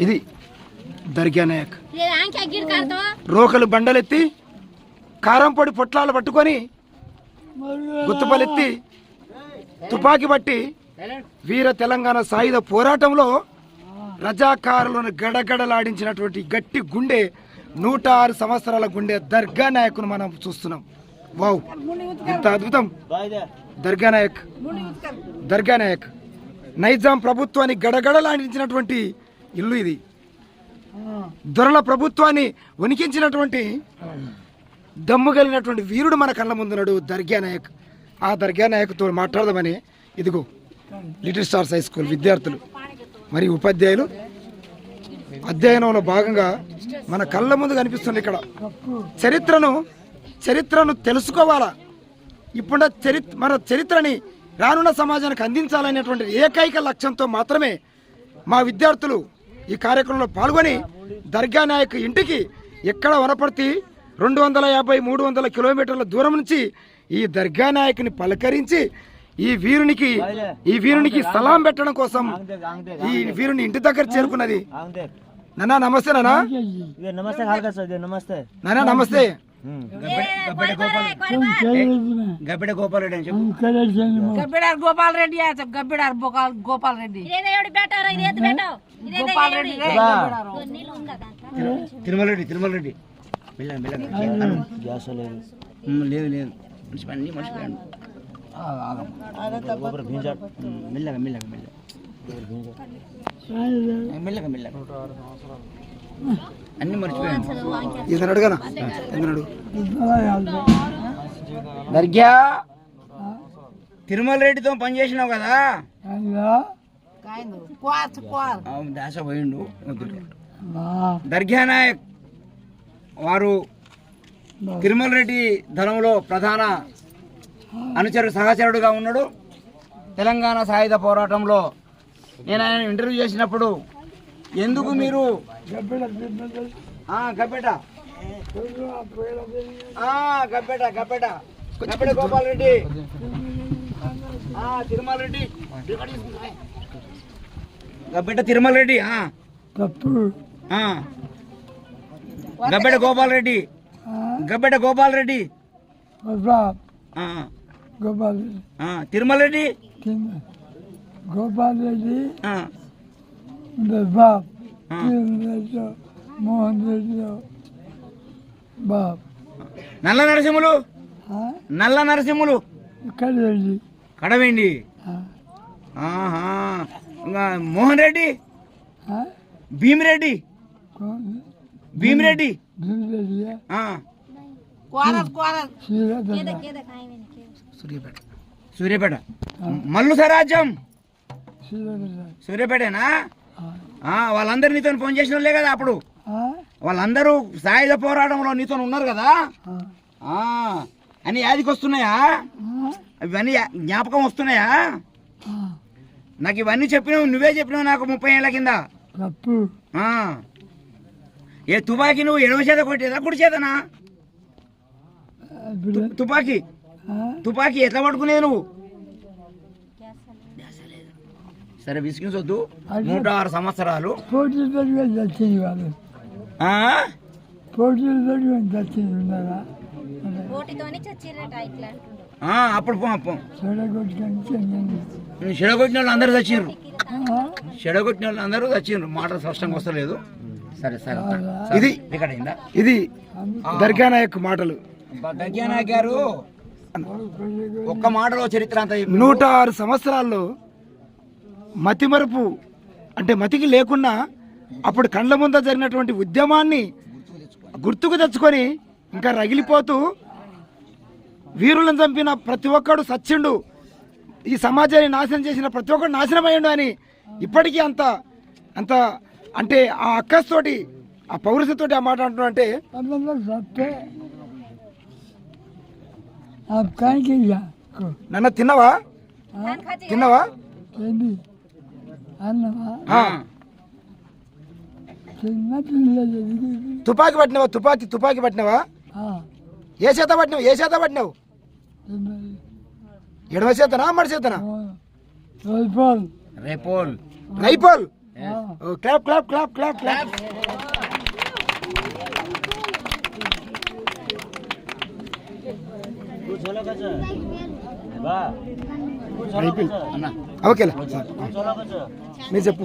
ఇది దర్గా నాయక్ రోకలు బండలెత్తి కారం పొడి పొట్లాలు పట్టుకొని గుత్తుపలెత్తి తుపాకి పట్టి వీర తెలంగాణ సాయుధ పోరాటంలో రజాకారులను గడగడలాడించినటువంటి గట్టి గుండె నూట ఆరు సంవత్సరాల గుండె దర్గా నాయకును మనం చూస్తున్నాం. వావ్ ఇంత అద్భుతం. దర్గా నాయక్ దర్గా నాయక్ నైజాం ప్రభుత్వాన్ని గడగడలాడించినటువంటి ఇల్లు ఇది. దొరల ప్రభుత్వాన్ని వణికించినటువంటి దమ్ము కలిగినటువంటి వీరుడు మన కళ్ళ ముందున్నాడు దర్గా నాయక్. ఆ దర్గా నాయక్తో మాట్లాడదామని ఇదిగో లిటిల్ స్టార్స్ హై స్కూల్ విద్యార్థులు మరి ఉపాధ్యాయులు. అధ్యయనంలో భాగంగా మన కళ్ళ ముందు కనిపిస్తుంది ఇక్కడ. చరిత్రను చరిత్రను తెలుసుకోవాలా? ఇప్పుడు చరి మన చరిత్రని రానున్న సమాజానికి అందించాలనేటువంటి ఏకైక లక్ష్యంతో మాత్రమే మా విద్యార్థులు ఈ కార్యక్రమంలో పాల్గొని దర్గా నాయక్ ఇంటికి ఎక్కడ వనపర్తి రెండు వందల యాభై మూడు వందల కిలోమీటర్ల దూరం నుంచి ఈ దర్గా నాయకుని పలకరించి ఈ వీరునికి ఈ వీరునికి సలాం పెట్టడం కోసం ఈ వీరుని ఇంటి దగ్గర చేరుకున్నది. నానా నమస్తే నానా. నమస్తే నమస్తే. నానా నమస్తే. గబ్బిడ గోపాల్ రెడ్డి. గబ్బిడార్ గోపాల్ రెడ్డి. আছে గబ్బిడార్ గోపాల్ గోపాల్ రెడ్డి. గోపాల్ రెడ్డి. తిరుమల రెడ్డి తిరుమల రెడ్డి. గ్యాస్ లేదు. లేదు లేదు. మనిషి అన్ని భీంచాడు మెల్లగా మెల్లగా మెల్లగా. మెల్లగా మెల్లగా. అన్ని మర్చిపోయాను. ఇతను అడగనా? ఇతను దర్గా తిరుమల రెడ్డితో పని చేసినావు కదా? దాస పోయిండు. దర్గా నాయక్ వారు తిరుమల రెడ్డి ధనంలో ప్రధాన అనుచరు సహచరుడుగా ఉన్నాడు. తెలంగాణ సాయుధ పోరాటంలో నేను ఆయన ఇంటర్వ్యూ చేసినప్పుడు ఎందుకు మీరు? గబ్బెట గబ్బెట గబ్బెట గబ్బెట గోపాల్ రెడ్డి. తిరుమల రెడ్డి. గబ్బెట తిరుమల రెడ్డి. గబ్బెట గోపాల్ రెడ్డి. గబ్బెట గోపాల్ రెడ్డి. ఆ. తిరుమల రెడ్డి. గోపాల్ రెడ్డి. బాబ్ మోహన్ రెడ్డి బాబ్. నల్ల నరసింహులు? నల్ల నరసింహులు? కడవేండి ఆహా. ఇంకా మోహన్ రెడ్డి? భీమిరెడ్డి? భీమిరెడ్డి? సూర్యపేట. సూర్యాపేట. మల్లు సరాజ్యం సూర్యాపేటేనా? వాళ్ళందరూ నీతో ఫోన్ చేసిన వాళ్ళే కదా అప్పుడు. వాళ్ళందరూ సాయుధ పోరాటంలో నీతో ఉన్నారు కదా. ఆ, అన్ని యాదికి వస్తున్నాయా? ఇవన్నీ జ్ఞాపకం వస్తున్నాయా? నాకు ఇవన్నీ చెప్పినావు నువ్వే చెప్పినావు నాకు ముప్పై ఏళ్ళ కింద. ఏ తుపాకీ నువ్వు ఎడవ చేత కొట్టేదా కుడి చేతనా? తుపాకీ. తుపాకీ ఎట్లా పట్టుకునేది నువ్వు? సరే విసిగించొద్దు. నూట ఆరు సంవత్సరాలు. చచ్చింది వాళ్ళు. చచ్చింది ఉన్నారా? అప్పుడు చెడగొట్టిన వాళ్ళు అందరూ చచ్చిండ్రు చెడగొట్టిన వాళ్ళు అందరూ చచ్చిండ్రు మాట స్పష్టంగా వస్తలేదు. సరే సరే ఇది ఇది దర్గా నాయక్ మాటలు. దగ్యానా గారు ఒక్క మాటలో చరిత్ర అంతా చెప్పి. నూట ఆరు సంవత్సరాల్లో మతిమరుపు అంటే మతికి లేకుండా అప్పుడు కండ్ల ముంద జరిగినటువంటి ఉద్యమాన్ని గుర్తుకు తెచ్చుకొని ఇంకా రగిలిపోతూ వీరులను చంపిన ప్రతి ఒక్కడు సచ్చిండు. ఈ సమాజాన్ని నాశనం చేసిన ప్రతి ఒక్కడు నాశనం అయ్యిండు అని ఇప్పటికీ అంత అంత అంటే ఆ అక్కస్తోటి ఆ పౌరుషతోటి ఆ మాట అంటే నన్న తిన్నవా? తిన్నవా? ఆ. చిన్న పిల్లలు తుపాకీ పట్టినవా? తుపాకీ తుపాకీ పట్టినవా? ఏ చేత పట్టినావు? ఏ చేత పట్టినావు? ఎడమ చేతనా మడి చేతనా? రేపోల్. Rifle? Clap clap clap clap clap. అయిపోయింది. అన్న. ఓకేలా. మీరు చెప్పు.